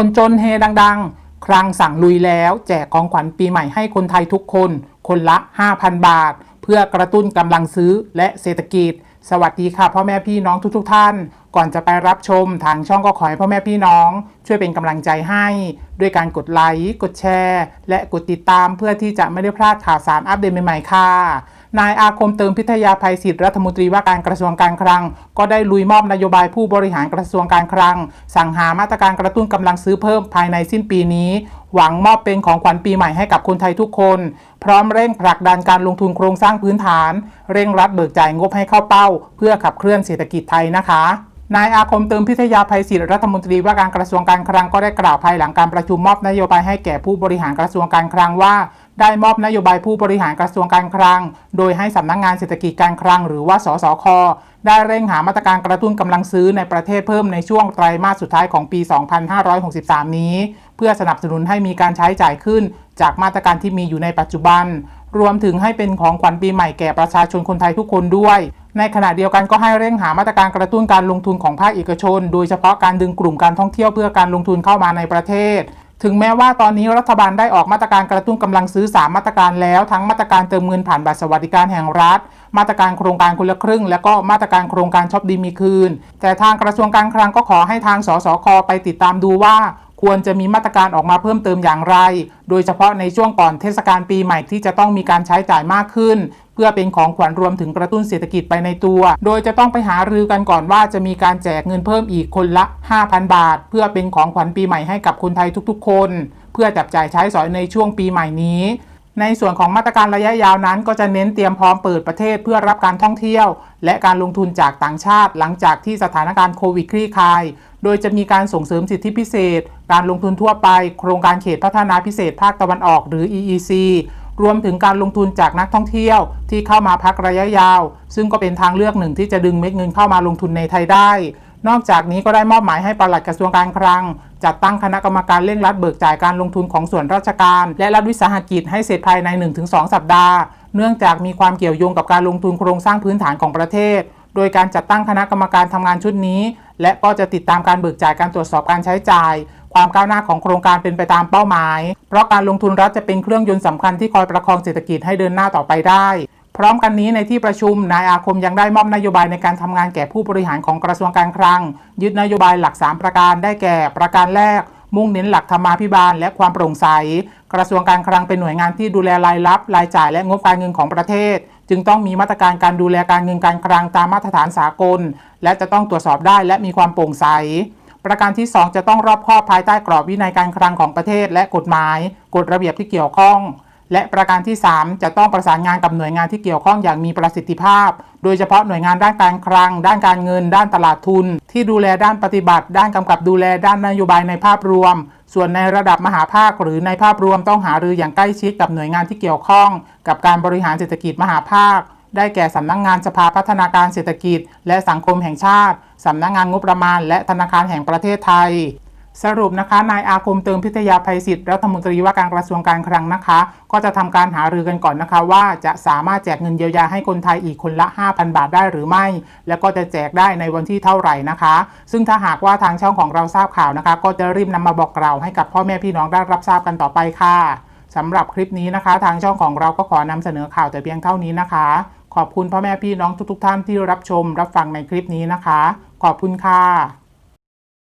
คนจนเฮดังๆครั้งสั่งลุยแล้ว แจกของขวัญปีใหม่ให้คนไทยทุกคน คนละ 5,000 บาท เพื่อกระตุ้นกำลังซื้อและเศรษฐกิจ สวัสดีค่ะพ่อแม่พี่น้องทุกๆ ท่าน ก่อนจะไปรับชมทางช่องก็ขอให้พ่อแม่พี่น้อง ช่วยเป็นกำลังใจให้ ด้วยการกดไลค์ กดแชร์ และกดติดตามเพื่อที่จะไม่ได้พลาดข่าวสารอัปเดตใหม่ๆค่ะ นายอาคมเติมพิทยาภัยศิษย์รัฐมนตรีว่าการกระทรวงการคลัง ก็ได้ลุยมอบนโยบายผู้บริหารกระทรวงการคลัง สั่งหามาตรการกระตุ้นกำลังซื้อเพิ่มภายในสิ้นปีนี้ หวังมอบเป็นของขวัญปีใหม่ให้กับคนไทยทุกคน พร้อมเร่งผลักดันการลงทุนโครงสร้างพื้นฐาน เร่งรัดเบิกจ่ายงบให้เข้าเป้า เพื่อขับเคลื่อนเศรษฐกิจไทยนะคะนายอาคมเติมพิทยาภัยศิษย์รัฐมนตรีว่าการกระทรวงการคลังก็ได้กล่าวภายหลังการประชุมมอบนโยบายให้แก่ผู้บริหารกระทรวงการคลังว่า ได้มอบนโยบายผู้บริหารกระทรวงการคลัง โดยให้สำนักงงานเศรษฐกิจการคลัง หรือว่า สสค ได้เร่งหามาตรการกระตุ้นกำลังซื้อในประเทศเพิ่มในช่วงไตรมาสสุดท้ายของปี 2563 นี้ เพื่อสนับสนุนให้มีการใช้จ่ายขึ้น จากมาตรการที่มีอยู่ในปัจจุบัน รวมถึงให้เป็นของขวัญปีใหม่แก่ประชาชนคนไทยทุกคนด้วยในขณะเดียวกันก็ให้เร่งหามาตรการกระตุ้นการลงทุนของภาคเอกชน โดยเฉพาะการดึงกลุ่มการท่องเที่ยวเพื่อการลงทุนเข้ามาในประเทศ ถึงแม้ว่าตอนนี้รัฐบาลได้ออกมาตรการกระตุ้นกำลังซื้อ 3 มาตรการแล้ว ทั้งมาตรการเติมเงินผ่านบัตรสวัสดิการแห่งรัฐ มาตรการโครงการคนละครึ่ง และก็มาตรการโครงการช็อปดีมีคืน แต่ทางกระทรวงการคลังก็ขอให้ทางสสคไปติดตามดูว่า ควรจะมีมาตรการออกมาเพิ่มเติมอย่างไร โดยเฉพาะในช่วงก่อนเทศกาลปีใหม่ที่จะต้องมีการใช้จ่ายมากขึ้น เพื่อเป็นของขวัญรวมถึงกระตุ้นเศรษฐกิจไปในตัว โดยจะต้องไปหารือกันก่อนว่าจะมีการแจกเงินเพิ่มอีกคนละ 5,000 บาท เพื่อเป็นของขวัญปีใหม่ให้กับคนไทยทุกๆ คน เพื่อจับจ่ายใช้สอยในช่วงปีใหม่นี้ ในส่วนของมาตรการระยะยาวนั้น ก็จะเน้นเตรียมพร้อมเปิดประเทศเพื่อรับการท่องเที่ยว และการลงทุนจากต่างชาติ หลังจากที่สถานการณ์โควิดคลี่คลาย โดยจะมีการส่งเสริมสิทธิพิเศษ การลงทุนทั่วไป โครงการเขตพัฒนาพิเศษภาคตะวันออกหรือ EEC รวมถึงการลงทุนจากนักท่องเที่ยวที่เข้ามาพักระยะยาว ซึ่งก็เป็นทางเลือกหนึ่งที่จะดึงเม็ดเงินเข้ามาลงทุนในไทยได้ นอกจากนี้ก็ได้มอบหมายให้ปลัดกระทรวงการคลัง จัดตั้งคณะกรรมการเร่งรัดเบิกจ่ายการลงทุนของส่วนราชการ และรัฐวิสาหกิจให้เสร็จภายใน 1-2 สัปดาห์ เนื่องจากมีความเกี่ยวโยงกับการลงทุนโครงสร้างพื้นฐานของประเทศ โดยการจัดตั้งคณะกรรมการทำงานชุดนี้ และก็จะติดตามการเบิกจ่ายการตรวจสอบการใช้จ่าย ความก้าวหน้าของโครงการเป็นไปตามเป้าหมาย เพราะการลงทุนรัฐจะเป็นเครื่องยนต์สำคัญที่คอยประคองเศรษฐกิจให้เดินหน้าต่อไปได้ พร้อมกันนี้ในที่ประชุมนายอาคมยังได้มอบนโยบายในการทำงานแก่ผู้บริหารของกระทรวงการคลัง ยึดนโยบายหลัก 3 ประการได้แก่ประการแรก มุ่งเน้นหลักธรรมาภิบาล และความโปร่งใส กระทรวงการคลังเป็นหน่วยงานที่ดูแลรายรับ รายจ่ายและงบการเงินของประเทศ จึงต้องมีมาตรการการดูแลการเงินการคลังตามมาตรฐานสากล และจะต้องตรวจสอบได้และมีความโปร่งใสประการที่ 2 จะต้องรอบคอบภายใต้กรอบวินัยการคลังของประเทศและกฎหมาย กฎระเบียบที่เกี่ยวข้อง และประการที่ 3 จะต้องประสานงานกับหน่วยงานที่เกี่ยวข้องอย่างมีประสิทธิภาพ โดยเฉพาะหน่วยงานด้านการคลัง ด้านการเงิน ด้านตลาดทุน ที่ดูแลด้านปฏิบัติ ด้านกำกับดูแลด้านนโยบายในภาพรวม ส่วนในระดับมหาภาคหรือในภาพรวมต้องหารืออย่างใกล้ชิดกับหน่วยงานที่เกี่ยวข้อง กับการบริหารเศรษฐกิจมหาภาค ได้แก่สำนักงงานสภาพัฒนาการเศรษฐกิจ และสังคมแห่งชาติสำนักงงานงบประมาณ และธนาคารแห่งประเทศไทย สรุปนะคะนายอาคมเติมพิทยาภัยศิษย์รัฐมนตรีว่าการกระทรวงการคลังนะคะ ก็จะทำการหารือกันก่อนนะคะ ว่าจะสามารถแจกเงินเยียวยาให้คนไทยอีกคนละ 5,000 บาทได้หรือไม่ แล้วก็จะแจกได้ในวันที่เท่าไหร่นะคะ ซึ่งถ้าหากว่าทางช่องของเราทราบข่าวนะคะ ก็จะรีบนำมาบอกกล่าให้กับพ่อแม่พี่น้องได้รับทราบกันต่อไปค่ะสำหรับคลิปนี้นะคะ ทางช่องของเราก็ขอนำเสนอข่าวแต่เพียงเท่านี้นะคะ ขอบคุณพ่อแม่พี่น้องทุกๆ ท่านที่รับชม รับฟังในคลิปนี้นะคะ ขอบคุณค่ะ